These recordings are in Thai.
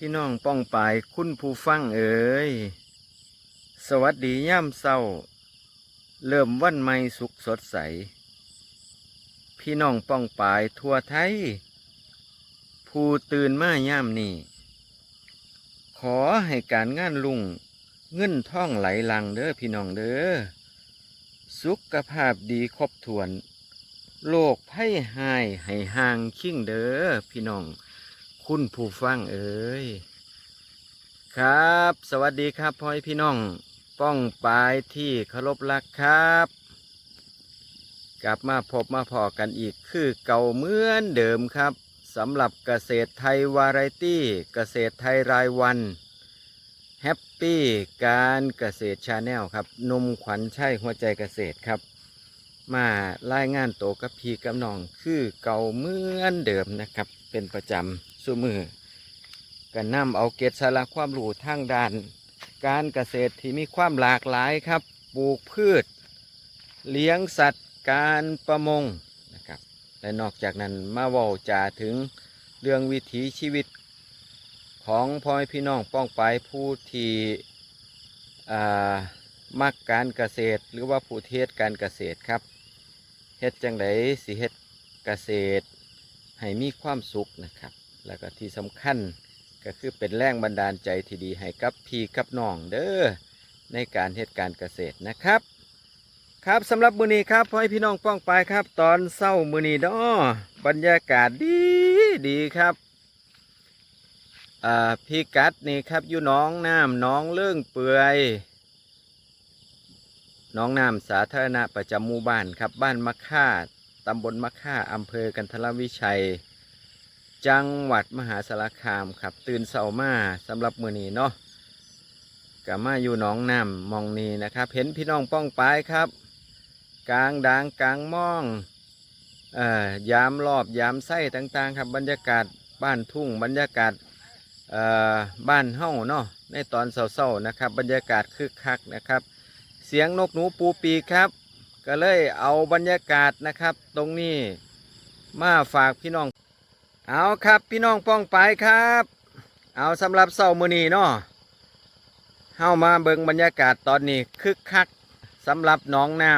พี่น้องป้องปายคุณผู้ฟังเอ๋ยสวัสดีย่ำเศร้า เริ่มวันใหม่สุขสดใส พี่น้องป้องปายทั่วไทย ผู้ตื่นมาย่ำนี่ขอให้การงานลุงเงินท่องไหลหลังเด้อพี่น้องเด้อสุขภาพดีครบถ้วน โลกไพ่หายให้ห่างชิ่งเด้อพี่น้อง คุณผู้ฟังเอ๋ยครับ สวัสดีครับพ่อพี่น้องป้องปายที่เคารพรักครับ กลับมาพบมาพอกันอีกคือเก่าเหมือนเดิมครับสำหรับเกษตรไทยวาไรตี้ เกษตรไทยรายวันแฮปปี้การเกษตรชาแนลครับนมขวัญใช่หัวใจเกษตรครับ มารายงานโตกับพีกับน้องคือเก่าเหมือนเดิมนะครับ เป็นประจำ สุมือกันนำเอาเกตสาระความรู้ทางด้าน การเกษตรที่มีความหลากหลายครับ ปลูกพืช เลี้ยงสัตว์การประมงนะครับและนอกจากนั้นมาว้าจาถึงเรื่องวิถีชีวิตของพ่อพี่น้องป้องไปผู้ที่มักการเกษตร หรือว่าผู้เทศการเกษตรครับเฮ็ดจังไดสิเฮ็ดเกษตรให้มีความสุขนะครับ แล้วก็ที่สำคัญก็คือเป็นแรงบันดาลใจที่ดีให้กับพี่กับน้องเด้อในการเฮ็ดการเกษตรนะครับ ครับสำหรับมือนี้ครับพ่อให้พี่น้องป้องไปครับ ตอนเศร้ามือนี้เนาะบรรยากาศดีดีครับอ่าพี่กัดนี่ครับอยู่น้องน้ำน้องเลื่องเปื่อยน้องน้ำสาธารณะประจำหมู่บ้านครับ บ้านมะค่าตำบลมะค่าอำเภอกันทรวิชัย จังหวัดมหาสารคามครับ ตื่นเสามาสำหรับมือนี้เนาะกมาอยู่หนองน้ำมองนีนะครับ เห็นพี่น้องป้องปายครับ กลางดางกลางม่องเอ่อยามรอบยามไส้ต่างๆ ครับบรรยากาศบ้านทุ่งบรรยากาศเอ่อบ้านเฮ้าเนาะในตอนเศร้าๆนะครับ บรรยากาศคึกคักนะครับ เสียงนกหนูปูปีครับ ก็เลยเอาบรรยากาศนะครับ ตรงนี้มาฝากพี่น้อง เอาครับพี่น้องป้องไปครับ เอาสำหรับเสาร์มือนี้เนาะเฮามาเบิ่งบรรยากาศตอนนี้คึกคักสำหรับน้องน้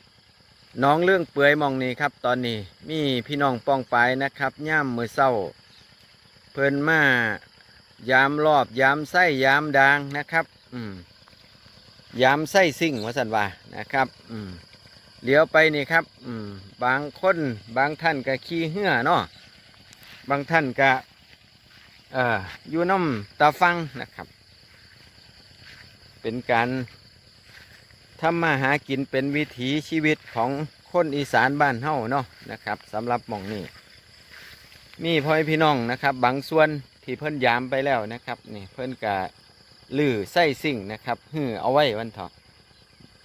ำน้องเรื่องเปื่อยมองนี้ครับ ตอนนี้มีพี่น้องป้องไปนะครับย่ามมือเศร้า เพิ่นมายามรอบยามไส้ยามดางนะครับ อืมยามไส้ซิ่งวสันวานะครับ อืมเลี้ยวไปนี่ครับ อืมบางคนบางท่านก็ขี่เหื่อเนาะ บางท่านก็อยู่น้ำตาฟังนะครับ เป็นการทำมาหากินเป็นวิถีชีวิตของคนอีสานบ้านเฮาเนาะนะครับสำหรับหมองนี้มีพ่อพี่น้องนะครับ บางส่วนที่เพิ่นยามไปแล้วนะครับนี่เพิ่นกะลือไส้สิ่งนะครับหือเอาไว้วันถาะ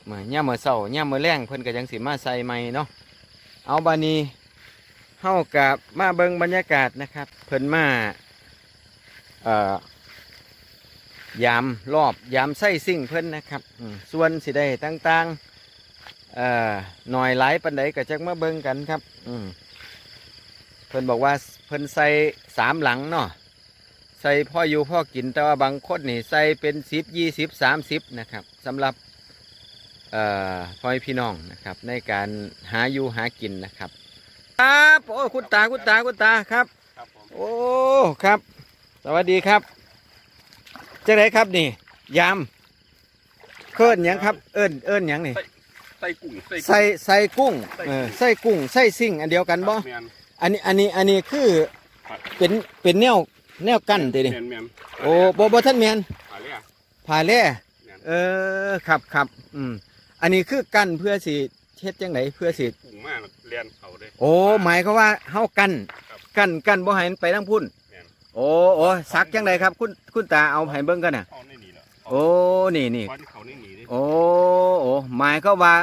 เมื่อย่าเมื่อเศร้าย่าเมื่อแรงเพิ่นก็ยังสิมาใส่ใหม่เนาะเอาบานี เฮากับมาเบิงบรรยากาศนะครับ เพิ่นมาเอ่อยามรอบยามไส้สิ่งเพิ่นนะครับส่วนสิได้ต่างๆเอ่อหน่อยหลายปันใดก็จักมาเบิงกันครับเพิ่นบอกว่าเพิ่นใส่สามหลังเนาะใส่พ่ออยู่พ่อกินแต่ว่าบางคนนี่ใส่เป็นสิบยี่สิบสามสิบนะครับสำหรับเอ่อพ่อพี่น้องนะครับ ในการหาอยู่หากินนะครับ ครับโอ้คุณตาคุณตาคุณตาครับ ครับผมโอ้ครับ สวัสดีครับจะไหนครับนี่ ยามเอิ้นหยังครับ เอิ้นเอิ้นหยังนี่ไส้กุ้งไส้ใส่ใส่กุ้งไส้เออใส่กุ้งใส่ซิ่งอันเดียวกันบ่แมนอันนี้อันนี้อันนี้คือเป็นเป็นแนวแนวกั้นติดิแมนแมนโอ้บ่บ่ท่านแมนอะไรอะผ่าแล่แมนเออครับครับอืมอันนี้คือกั้นเพื่อสิ เฮ็ดจังไดเพื่อสิกุ้งมากเรียนเขาเลย โอ้หมายเขามว่าเฮากั้นครับกั้นกั้นบ่ให้มันไปทางพุ่น แม่น โอ้โอ้ซักจังไดครับ คุณคุณตาเอาให้เบิ่งกันน่ะ เขาไม่หนีแล้วโอ้นี่นี่วันเขาไม่หนีดิโอ้โอ้หมายเขามว่า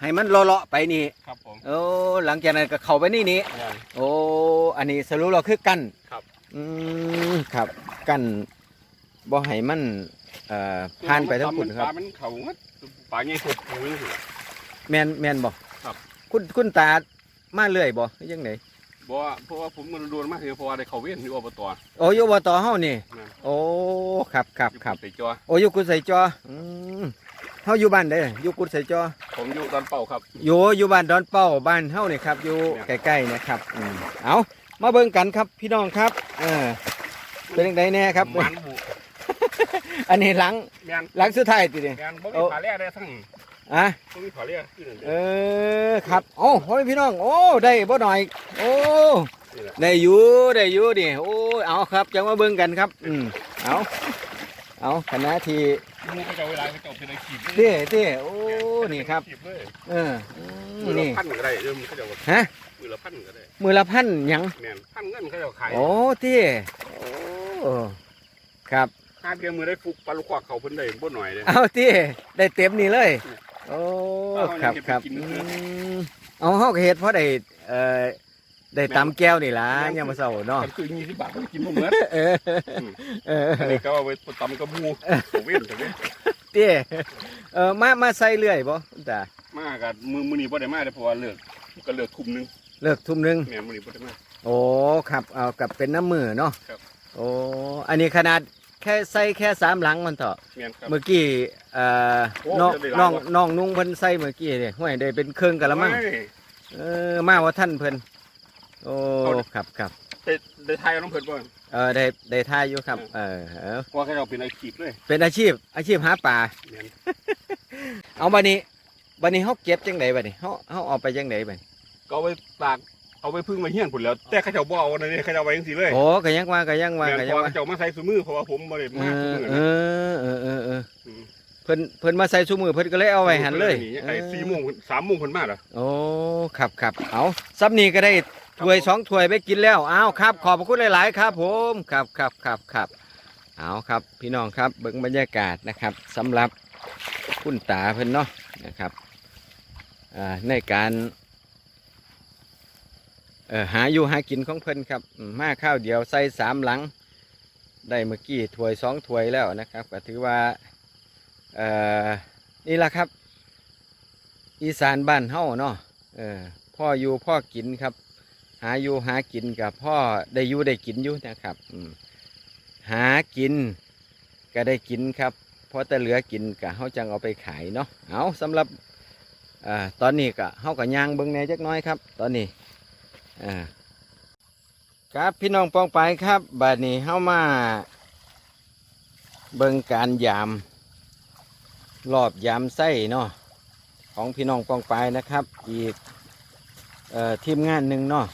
ให้มันเลาะๆไปนี่ครับผมโอ้หลังจากนั้นก็เข้าไปนี่นี่แมนโอ้ อันนี้สรุปเราคือกั้นครับ อืมครับ กั้นบ่ให้มัน เอ่อผ่านไปทางพุ่นครับปลามันเขางัดปลาใหญ่สุดปูนี่สิ แมนแมนบ่ครับ คุณคุณตามาเรื่อยบ่หรือยังไงบ่ว่าเพราะว่าผมมันโดนมากคือเพราะว่าได้เข้าเวียนอยู่อบต โอ้อยู่บ่ต่อเฮานี่นั่น โอ้ครับครับอยู่ครับใส่จอโอ้อยู่กุดใส่จออืมเฮาอยู่บ้านใดอยู่กุดใส่จอ ผมอยู่ตอนเป่าครับ อยู่อยู่บ้านดอนเป้าบ้านเฮานี่ครับอยู่เนี่ยใกล้ๆนะครับอืมเอามาเบิ่งกันครับพี่น้องครับเออเป็นจังไดแน่ครับ มันบุอันนี้หลังแมนหลังสุดท้ายติเด้แมนบ่โอ้มีผาแร่ได้ทั้ง อะบ่มีผาแร่ที่นั่นเอเด้ออครับโอ้โหพี่น้องโอ้ได้บ่หน่อย โอ้นี่แหละได้อยู่ได้อยู่ดิโอ้ยเอาครับจังมาเบิ่งกันครับ อืมเอาเอาคณะที่หมูก็จะเอาเวลาก็จะเอาเป็นไอ้ขีดเต้เต้โอ้นี่ครับขีดเลยเอออืมืมอละนี่พันก็ได้เออมันก็จะเอาฮะมือละพันก็ได้มือละพันหยังแมนพันเงินเขาจะเอาขายโอ้เต้โอ้ครับห้าเดือนมือได้ฟุกปลาลูกควักเขาเพิ่นได้บ่หน่อยเลยเอาเต้ได้เต็มนี่เลย โอ้เอาครับเอาครับเก็บไปกินอืมื้อมเอาเฮาก็เฮ็ดเพราะได้เอ่อได้ตำแก้วนี่ล่ะยามมื้อเช้าเนาะกันคือ20บาทก็กินบ่เหมือนเออเอออันนี้ก็เอาไว้ตำกับหมูเว้นแต่เว้นเต้เออมามาใส่เรื่อยบ่คุณตา มากับมือมือนี้บ่ได้มาเลยเพราะว่าเลิกก็เลิกทุ่มหนึงเลิกทุ่มหนึง แม่มือนี้บ่ได้มา โอ้ครับเอากับเป็นน้ำมือเนาะครับ โอ้ อันนี้ขนาด แค่ใส่แค่สามหลังมันเถอะแม่นครับ เมื่อกี้เอ่อโอ้น้องจะได้หลายน้องวะ น้องนุ่งเพิ่นใส่เมื่อกี้เนี่ยห้วยได้เป็นเครื่องกันละมั้งโอ้ย เออมาว่าท่านเพิ่นโอ้เอาดิ ครับครับได้ได้ทายเอาน้ำเพิ่นบ่เออได้ได้ท่ายอยู่ครับเออเออเพราะว่าเขาเอาเป็นอาชีพเลยเป็นอาชีพอาชีพหาปลาแม่นเอาบัดนี้บัดนี้เฮาเก็บจังไดบัดนี้เฮาเฮาเอาไปจังไดบัดนี้ก็เอาไปตาก เอาไปพึ่งมาเฮียนพุ่นแล้วแต่เขาเจ้าบ่เอาอันนี้เขาเจ้าเอาไว้จังซี่เลยโอ้ก็ยังว่าก็ยังว่าแม่นก็เพยังราะว่าว่า เขาเจ้ามาใส่ซุมือเพราะว่าผมบ่ได้เอมาซุอมือเอนะอเออเออเออมเพิ่นเพิ่นมาใส่ชูมือเพิ่นก็เลยเอาไว้หันเลยไอ้4โมง3โมงเพิ่นมาแล้วโอ้ครับครับเอาซับนี่ก็ได้ถ้วยสองถ้วยไปกินแล้วเอาครับ ขอบพระคุณหลาย ๆ ครับผมครับครับครับครับเอาครับ พี่น้องครับเบิ่งบรรยากาศนะครับสำหรับคุณตาเพิ่นเนาะนะครับอ่าในการเอ่อ หาอยู่หากินของเพิ่นครับมาข้าวเดียวใส่สามหลัง ได้เมื่อกี้ถ้วยสองถ้วยแล้วนะครับก็ถือว่านี่แหละครับ อีสานบ้านเฮาเนาะพ่ออยู่พ่อกินครับ หาอยู่หากินกับพ่อได้อยู่ได้กินอยู่นะครับหากินก็ได้กินครับเพราะแต่เหลือกินก็เฮาจังเอาไปขายเนาะเอาสำหรับอตอนนี้ก็เฮาก็ย่างเบิ่งแหน่จักน้อยครับ ตอนนี้ อ่าครับพี่น้องปองไปายครับบัดนี้เฮามา เบิ่งการยาม รอบยามไส้เนาะของพี่น้องปองปายนะครับ อีกเอ่อทีมงานหนึ่งเนาะ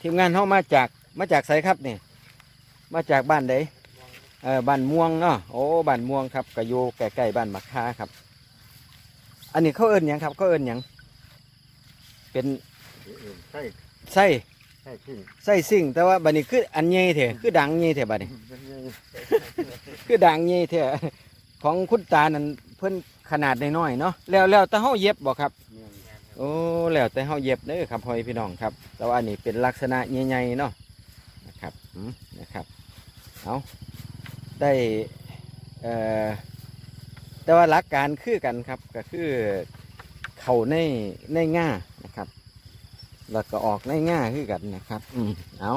ทีมงานเขามาจากมาจากไสครับนี่มาจากบ้านใดเออบ้านม่วงเนาะโอ้บ้านม่วงครับก็อยู่ใกล้ๆบ้านมะค่าครับ อันนี้เขาเอิ้นหยังครับเขาเอิ้นหยังเป็นใช่ ไส้ใช่ขึ้นไส้สิ่ง แต่ว่าบัดนี้คืออันใหญ่เถอะคือดังใหญ่เถอะบัดนี้ คือดังใหญ่เถอะของคุณตานั่นเพิ่นขนาดน้อยๆเนาะแล้วแล้วแต่เฮาเย็บบ่ครับ โอ้แล้วแต่เฮาเย็บเด้อครับพ่อแม่พี่น้องครับ แต่ว่าอันนี้เป็นลักษณะใหญ่ๆเนาะนะครับอืมนะครับเอาได้เอ่อแต่ว่าหลักการคือกันครับก็คือเข่าในในง่านะครับ แล้วก็ออกง่าคือกันนะครับ อืมเอา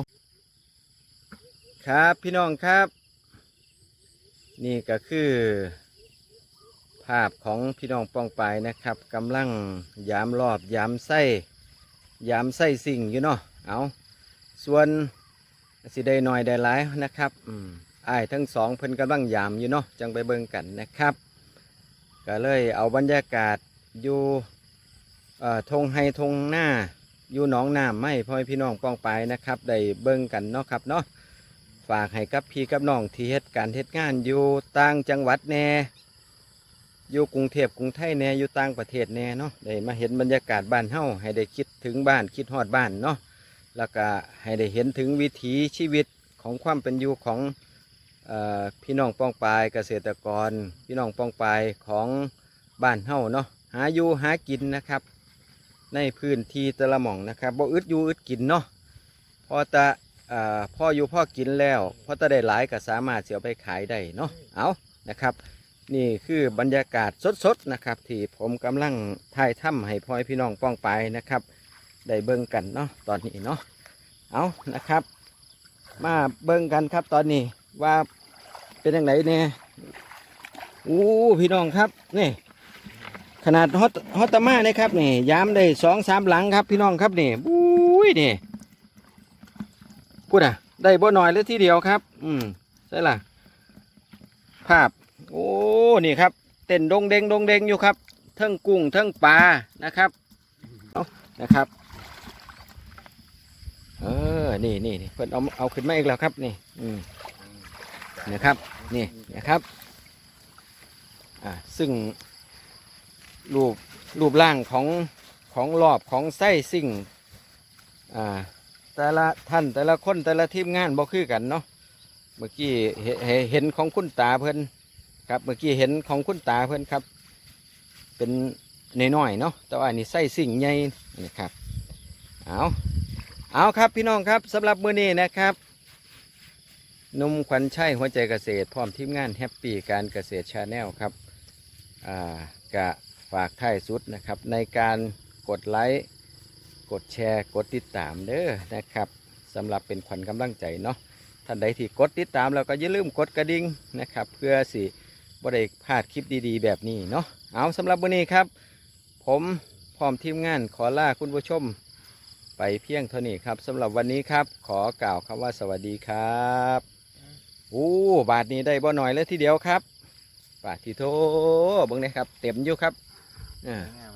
ครับพี่น้องครับ นี่ก็คือ ภาพของพี่น้องป้องไปนะครับกำลังยามรอบยามไส้ยามไส้สิ่งอยู่เนาะเอาส่วนสิได้หน่อยได้หลายนะครับอืมอ้ทั้งสองเพิ่นกำลังยามอยู่เนาะจังไปเบิ่งกันนะครับ ก็เลยเอาบรรยากาศอยู่ทงไฮทงหน้า อยู่หนองน้ำไม่พ่อพี่น้องป้องไปนะครับได้เบิ่งกันเนาะครับเนาะฝากให้กับพี่กับน้องที่เฮ็ดการเฮ็ดงานอยู่ต่างจังหวัดแน่อยู่กรุงเทพกรุงไทยแน่อยู่ต่างประเทศแน่เนาะได้มาเห็นบรรยากาศบ้านเฮาให้ได้คิดถึงบ้านคิดฮอดบ้านเนาะแล้วก็ให้ได้เห็นถึงวิถีชีวิตของความเป็นอยู่ของออพี่น้องป้องปายเกษตรกร พี่น้องป้องปายของบ้านเฮาเนาะหาอยู่หากินนะครับ ในพื้นที่แต่ละหม่องนะครับบ่อึดอยู่อึดกินเนาะพอตะพ่ออยู่พ่อกินแล้วพอตะได้หลายก็สามารถเสียไปขายได้เนาะเอานะครับ นี่คือบรรยากาศสดๆนะครับที่ผมกำลังถ่ายถ้ำให้พ่อพี่น้องป้องไปนะครับ ได้เบิ่งกันเนาะตอนนี้เนาะเอานะครับ มาเบิ่งกันครับตอนนี้ว่าเป็นยังไงเนี่ยอู้พี่น้องครับนี่ ขนาดฮอตฮอตตามานี่ยครับนี่ยามได้สองสามหลังครับพี่น้องครับนี่บุ้ยนี่พูดอะ ได้บ่หน่อยเลยทีเดียวครับ อืมใช่ล่ะ ภาพ โอ้นี่ครับ เต้นดงเดงดงเดงอยู่ครับเทั้งกุ้งเทั้งปลานะครับเอานะครับเออนี่นี่นี่เพิ่นเอาเอาขึ้นมาอีกแล้วครับนี่ อืมนะครับ นี่นะครับ อ่าซึ่ง รูปรูปร่างของของรอบของไส้สิ่งอ่าแต่ละท่านแต่ละคนแต่ละทีมงานบ่คือกันเนาะเมื่อกี้เห็นของคุณตาเพิ่นครับเมื่อกี้เห็นของคุณตาเพิ่นครับ เป็นน้อยๆเนาะแต่ว่านี่ไส้สิ่งใหญ่นี่ครับเอาเอาครับพี่น้องครับสำหรับมื้อนี้นะครับนุ่มขวัญชัยหัวใจเกษตร พร้อมทีมงานแฮปปี้การเกษตรชาแนลครับอ่ากะากท้ายสุดนะครับ ในการกดไลค์กดแชร์กดติดตามเด้อนะครับสำหรับเป็นขวัญกำลังใจเนาะท่านใดที่กดติดตามแล้วก็อย่าลืมกดกระดิ่งนะครับ เพื่อสิบ่ได้พลาดคลิปดีๆ แบบนี้เนาะเอาสำหรับมื้อนี้ครับ ผมพร้อมทีมงานขอลาคุณผู้ชม ไปเพียงเท่านี้ครับสำหรับวันนี้ครับ ขอกล่าวคำว่าสวัสดีครับอู้บาทนี้ได้บ่หน่อยเลยทีเดียวครับบาทที่โทเบิ่งเลยครับ เต็มอยู่ครับ อ่างาม